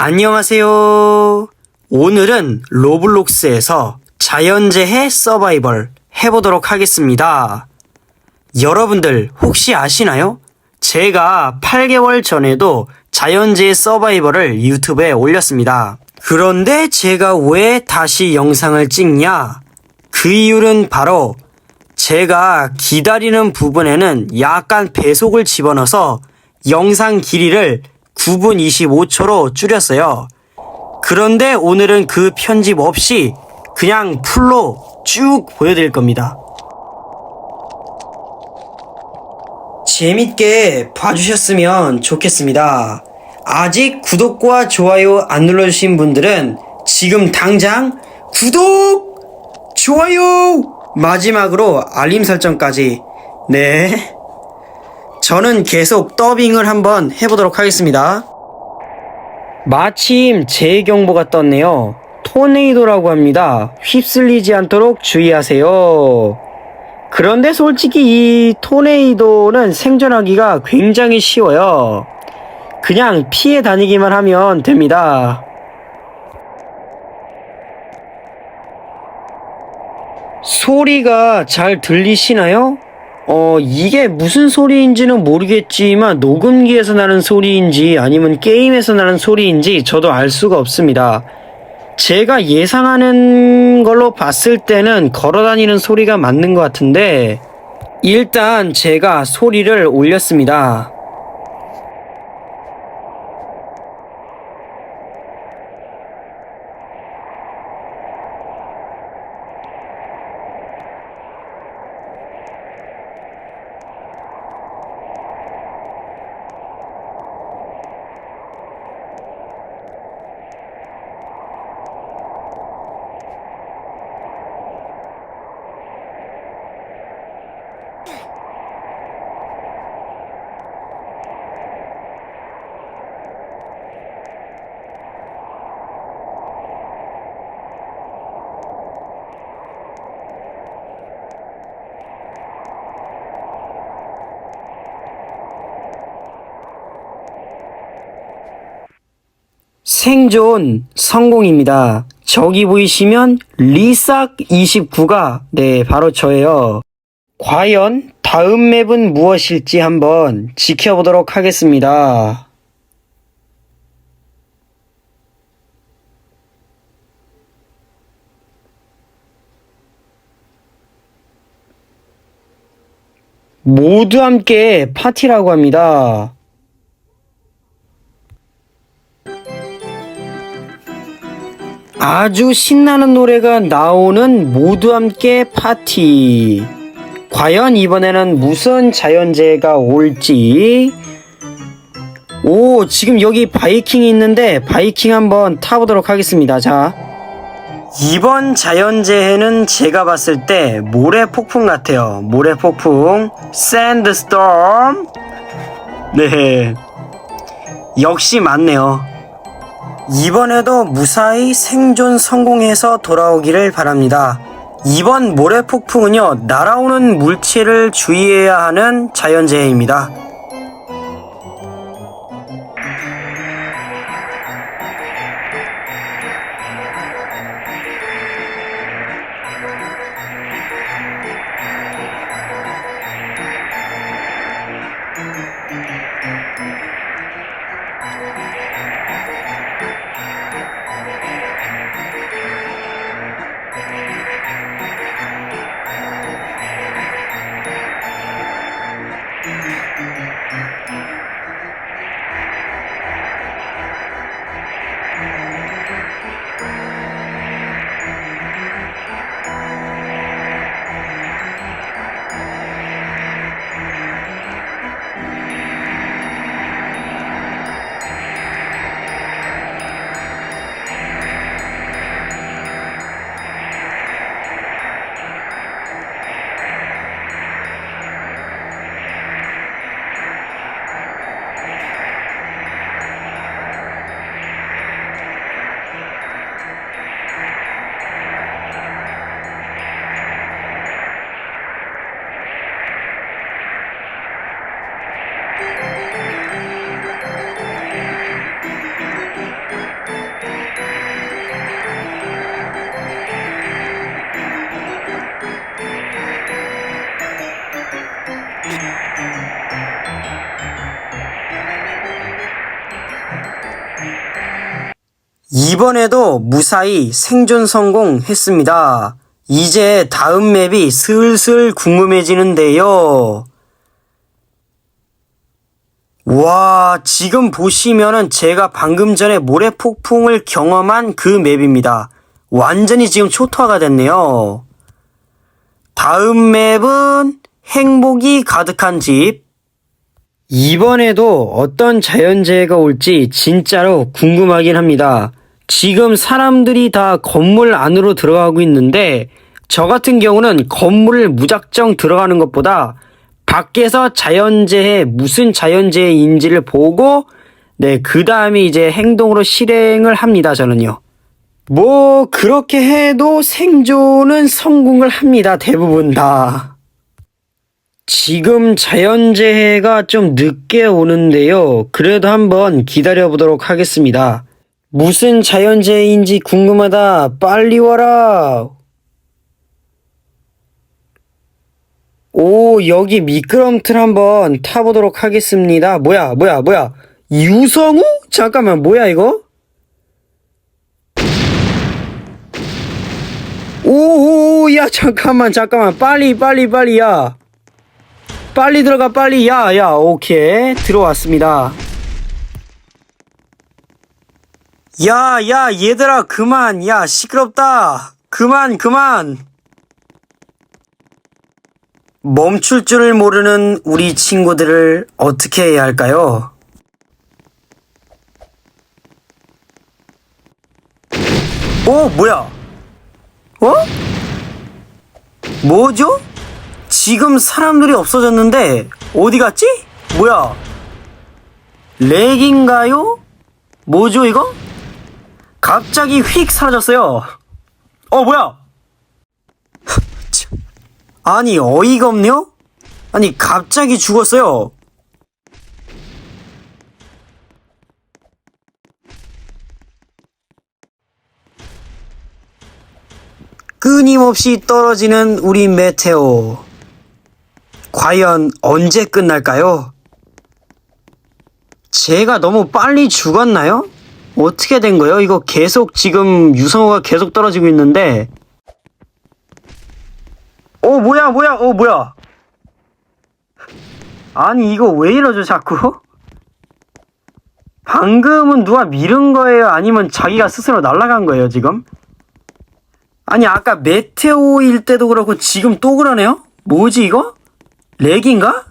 안녕하세요. 오늘은 로블록스에서 자연재해 서바이벌 해보도록 하겠습니다. 여러분들 혹시 아시나요? 제가 8개월 전에도 자연재해 서바이벌을 유튜브에 올렸습니다. 그런데 제가 왜 다시 영상을 찍냐? 그 이유는 바로 제가 기다리는 부분에는 약간 배속을 집어넣어서 영상 길이를 9분 25초로 줄였어요. 그런데 오늘은 그 편집 없이 그냥 풀로 쭉 보여드릴 겁니다. 재밌게 봐주셨으면 좋겠습니다. 아직 구독과 좋아요 안 눌러주신 분들은 지금 당장 구독! 좋아요! 마지막으로 알림 설정까지. 네. 저는 계속 더빙을 한번 해보도록 하겠습니다. 마침 재경보가 떴네요. 토네이도라고 합니다. 휩쓸리지 않도록 주의하세요. 그런데 솔직히 이 토네이도는 생존하기가 굉장히 쉬워요. 그냥 피해 다니기만 하면 됩니다. 소리가 잘 들리시나요? 어, 이게 무슨 소리인지는 모르겠지만 녹음기에서 나는 소리인지 아니면 게임에서 나는 소리인지 저도 알 수가 없습니다. 제가 예상하는 걸로 봤을 때는 걸어 다니는 소리가 맞는 것 같은데 일단 제가 소리를 올렸습니다. 생존 성공입니다. 저기 보이시면 리삭 29가 네 바로 저예요. 과연 다음 맵은 무엇일지 한번 지켜보도록 하겠습니다. 모두 함께 파티라고 합니다. 아주 신나는 노래가 나오는 모두 함께 파티. 과연 이번에는 무슨 자연재해가 올지. 오, 지금 여기 바이킹이 있는데 바이킹 한번 타보도록 하겠습니다. 자. 이번 자연재해는 제가 봤을 때 모래 폭풍 같아요. 모래 폭풍. 샌드스톰. 네. 역시 맞네요. 이번에도 무사히 생존 성공해서 돌아오기를 바랍니다. 이번 모래 폭풍은요, 날아오는 물체를 주의해야 하는 자연재해입니다. 이번에도 무사히 생존 성공했습니다. 이제 다음 맵이 슬슬 궁금해지는데요. 와, 지금 보시면은 제가 방금 전에 모래 폭풍을 경험한 그 맵입니다. 완전히 지금 초토화가 됐네요. 다음 맵은 행복이 가득한 집. 이번에도 어떤 자연재해가 올지 진짜로 궁금하긴 합니다. 지금 사람들이 다 건물 안으로 들어가고 있는데 저 같은 경우는 건물을 무작정 들어가는 것보다 밖에서 자연재해 무슨 자연재해인지를 보고 네, 그 다음에 이제 행동으로 실행을 합니다, 저는요. 뭐 그렇게 해도 생존은 성공을 합니다, 대부분 다. 지금 자연재해가 좀 늦게 오는데요. 그래도 한번 기다려 보도록 하겠습니다. 무슨 자연재해인지 궁금하다. 빨리 와라. 오, 여기 미끄럼틀 한번 타보도록 하겠습니다. 뭐야, 뭐야, 뭐야. 유성우? 잠깐만, 뭐야, 이거? 오, 오, 야, 잠깐만, 잠깐만. 빨리, 빨리, 빨리, 야. 빨리 들어가, 빨리. 야, 야, 오케이. 들어왔습니다. 야, 야, 얘들아, 그만. 야, 시끄럽다. 그만, 그만. 멈출 줄을 모르는 우리 친구들을 어떻게 해야 할까요? 어, 뭐야? 어? 뭐죠? 지금 사람들이 없어졌는데 어디 갔지? 뭐야? 렉인가요? 뭐죠 이거? 갑자기 휙 사라졌어요. 어 뭐야? 참. 아니 어이가 없네요? 아니 갑자기 죽었어요. 끊임없이 떨어지는 우리 메테오. 과연 언제 끝날까요? 제가 너무 빨리 죽었나요? 어떻게 된 거예요? 이거 계속 지금 유성호가 계속 떨어지고 있는데. 어, 뭐야, 뭐야, 어, 뭐야. 아니, 이거 왜 이러죠, 자꾸? 방금은 누가 밀은 거예요? 아니면 자기가 스스로 날아간 거예요, 지금? 아니, 아까 메테오일 때도 그렇고 지금 또 그러네요? 뭐지, 이거? 렉인가?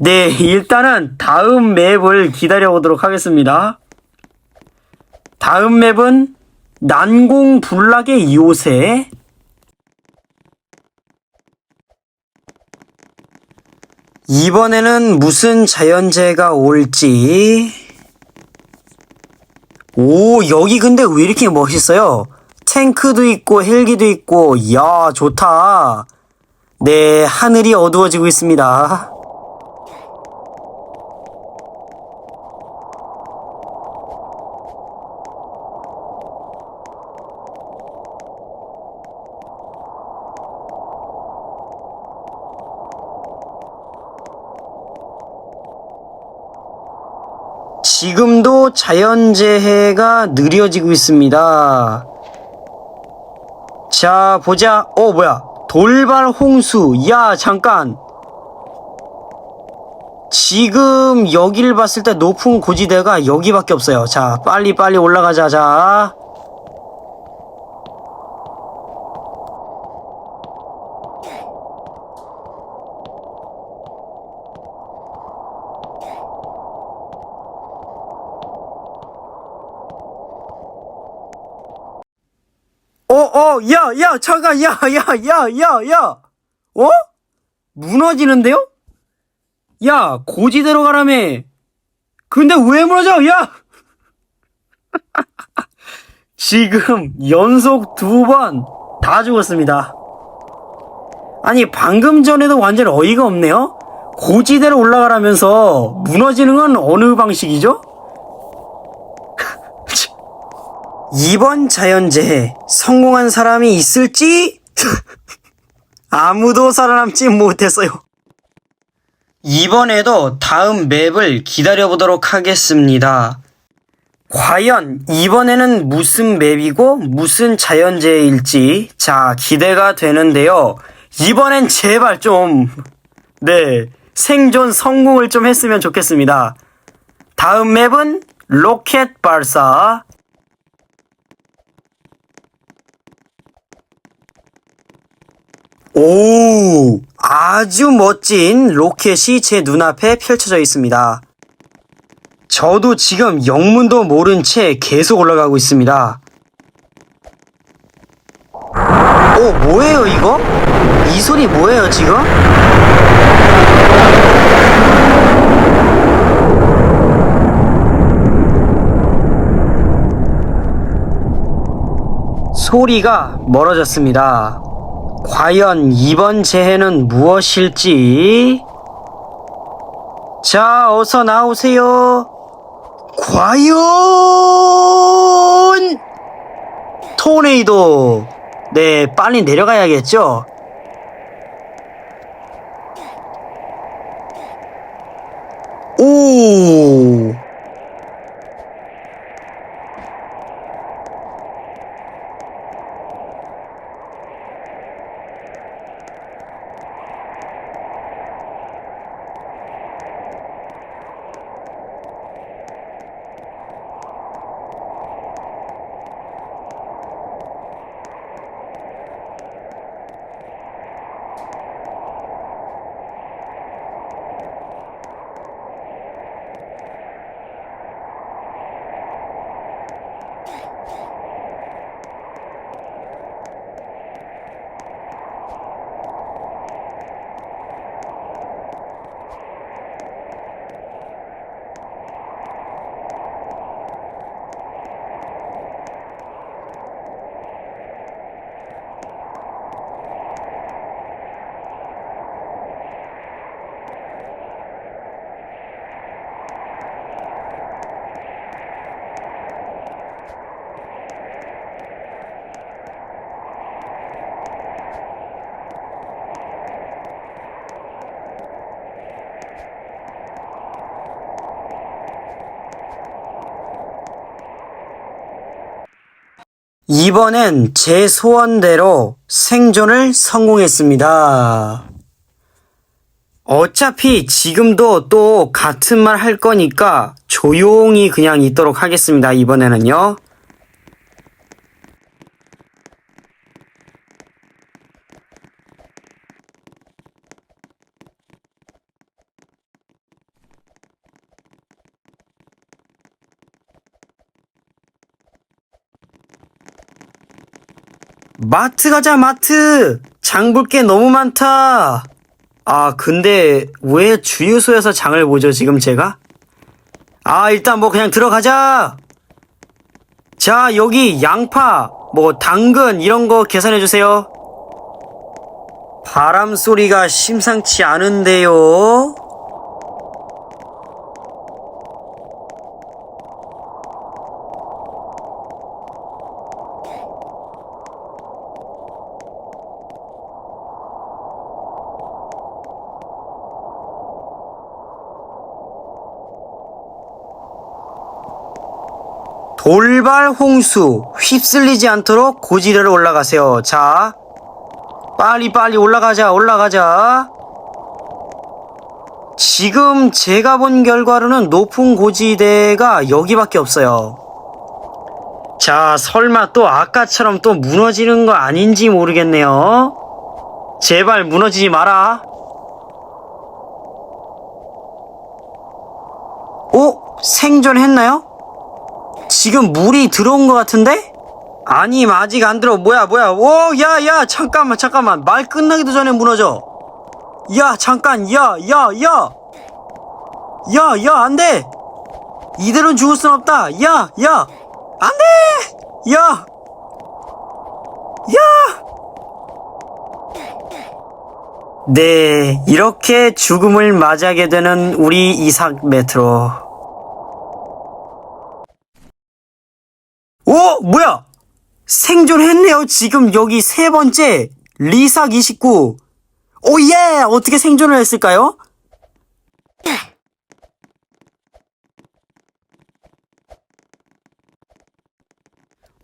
네, 일단은 다음 맵을 기다려보도록 하겠습니다. 다음 맵은 난공불락의 요새. 이번에는 무슨 자연재해가 올지. 오, 여기 근데 왜 이렇게 멋있어요? 탱크도 있고 헬기도 있고, 이야, 좋다. 네, 하늘이 어두워지고 있습니다. 지금도 자연재해가 느려지고 있습니다. 자, 보자. 어, 뭐야. 돌발 홍수. 야, 잠깐. 지금 여기를 봤을 때 높은 고지대가 여기밖에 없어요. 자, 빨리 빨리 올라가자. 자. 어, 어, 야, 야, 잠깐, 야, 야, 야, 야, 야. 어? 무너지는데요? 야, 고지대로 가라며. 근데 왜 무너져? 야! 지금 연속 두 번 다 죽었습니다. 아니, 방금 전에도 완전 어이가 없네요? 고지대로 올라가라면서 무너지는 건 어느 방식이죠? 이번 자연재해 성공한 사람이 있을지 아무도 살아남지 못했어요. 이번에도 다음 맵을 기다려보도록 하겠습니다. 과연 이번에는 무슨 맵이고 무슨 자연재해일지 자 기대가 되는데요. 이번엔 제발 좀 네, 생존 성공을 좀 했으면 좋겠습니다. 다음 맵은 로켓 발사. 오, 아주 멋진 로켓이 제 눈앞에 펼쳐져 있습니다. 저도 지금 영문도 모른 채 계속 올라가고 있습니다. 오, 뭐예요, 이거? 이 소리 뭐예요, 지금? 소리가 멀어졌습니다. 과연 이번 재해는 무엇일지? 자, 어서 나오세요. 과연 토네이도 네 빨리 내려가야겠죠 오 이번엔 제 소원대로 생존을 성공했습니다. 어차피 지금도 또 같은 말 할 거니까 조용히 그냥 있도록 하겠습니다. 이번에는요. 마트 가자, 마트! 장 볼 게 너무 많다! 아, 근데 왜 주유소에서 장을 보죠, 지금 제가? 아, 일단 뭐 그냥 들어가자! 자, 여기 양파, 뭐 당근 이런 거 계산해 주세요. 바람 소리가 심상치 않은데요. 돌발 홍수 휩쓸리지 않도록 고지대로 올라가세요. 자, 빨리 빨리 올라가자, 올라가자. 지금 제가 본 결과로는 높은 고지대가 여기밖에 없어요. 자, 설마 또 아까처럼 또 무너지는 거 아닌지 모르겠네요. 제발 무너지지 마라. 오, 생존했나요? 지금 물이 들어온 것 같은데? 아니 아직 안 들어. 뭐야 뭐야? 오야야 잠깐만 잠깐만. 말 끝나기도 전에 무너져. 야 잠깐 야 야 야. 야 야 안돼. 이대로는 죽을 순 없다. 야 야. 안돼! 야. 야! 네, 이렇게 죽음을 맞이하게 되는 우리 이삭 메트로. 오! 뭐야! 생존했네요. 지금 여기 세 번째. 리삭 29. 오, 예! 어떻게 생존을 했을까요?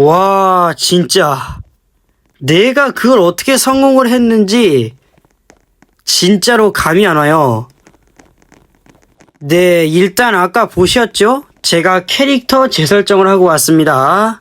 와, 진짜. 내가 그걸 어떻게 성공을 했는지, 진짜로 감이 안 와요. 네, 일단 아까 보셨죠? 제가 캐릭터 재설정을 하고 왔습니다.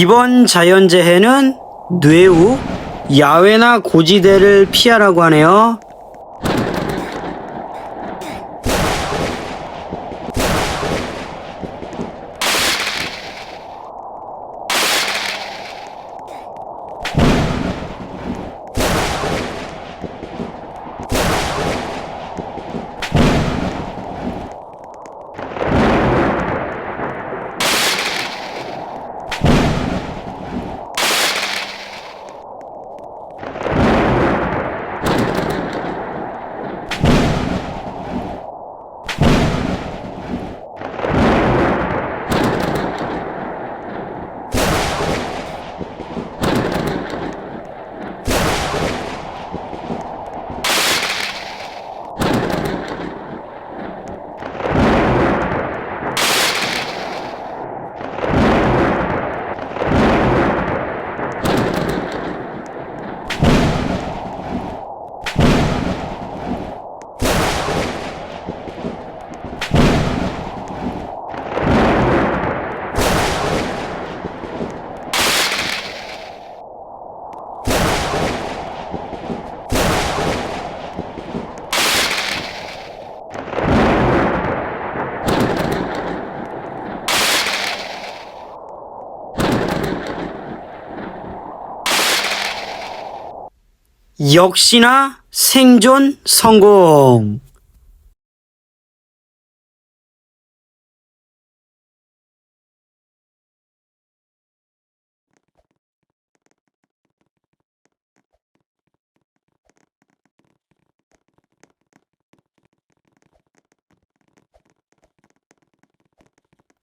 이번 자연재해는 뇌우, 야외나 고지대를 피하라고 하네요. 역시나 생존 성공.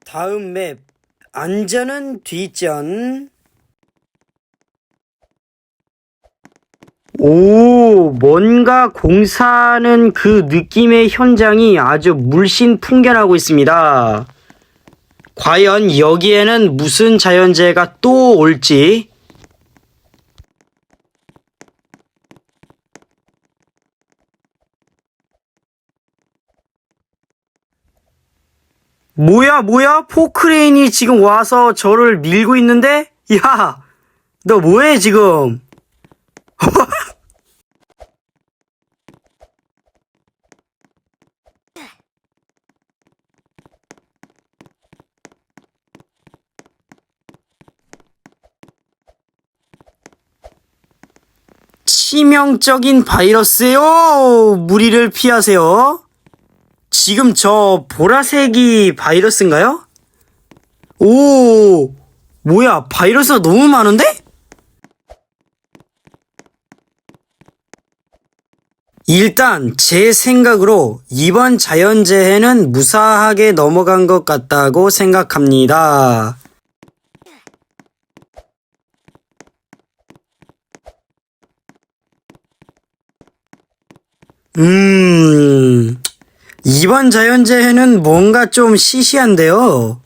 다음 맵 안전은 뒷전. 오, 뭔가 공사하는 그 느낌의 현장이 아주 물씬 풍겨나고 있습니다. 과연 여기에는 무슨 자연재해가 또 올지? 뭐야, 뭐야? 포크레인이 지금 와서 저를 밀고 있는데? 야, 너 뭐해, 지금? 치명적인 바이러스요. 무리를 피하세요. 지금 저 보라색이 바이러스인가요? 오, 뭐야, 바이러스가 너무 많은데? 일단 제 생각으로 이번 자연재해는 무사하게 넘어간 것 같다고 생각합니다. 음, 이번 자연재해는 뭔가 좀 시시한데요.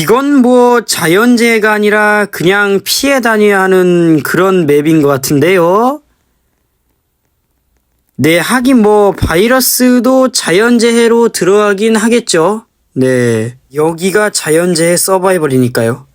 이건 뭐 자연재해가 아니라 그냥 피해 다녀야 하는 그런 맵인 것 같은데요. 네, 하긴 뭐 바이러스도 자연재해로 들어가긴 하겠죠. 네, 여기가 자연재해 서바이벌이니까요.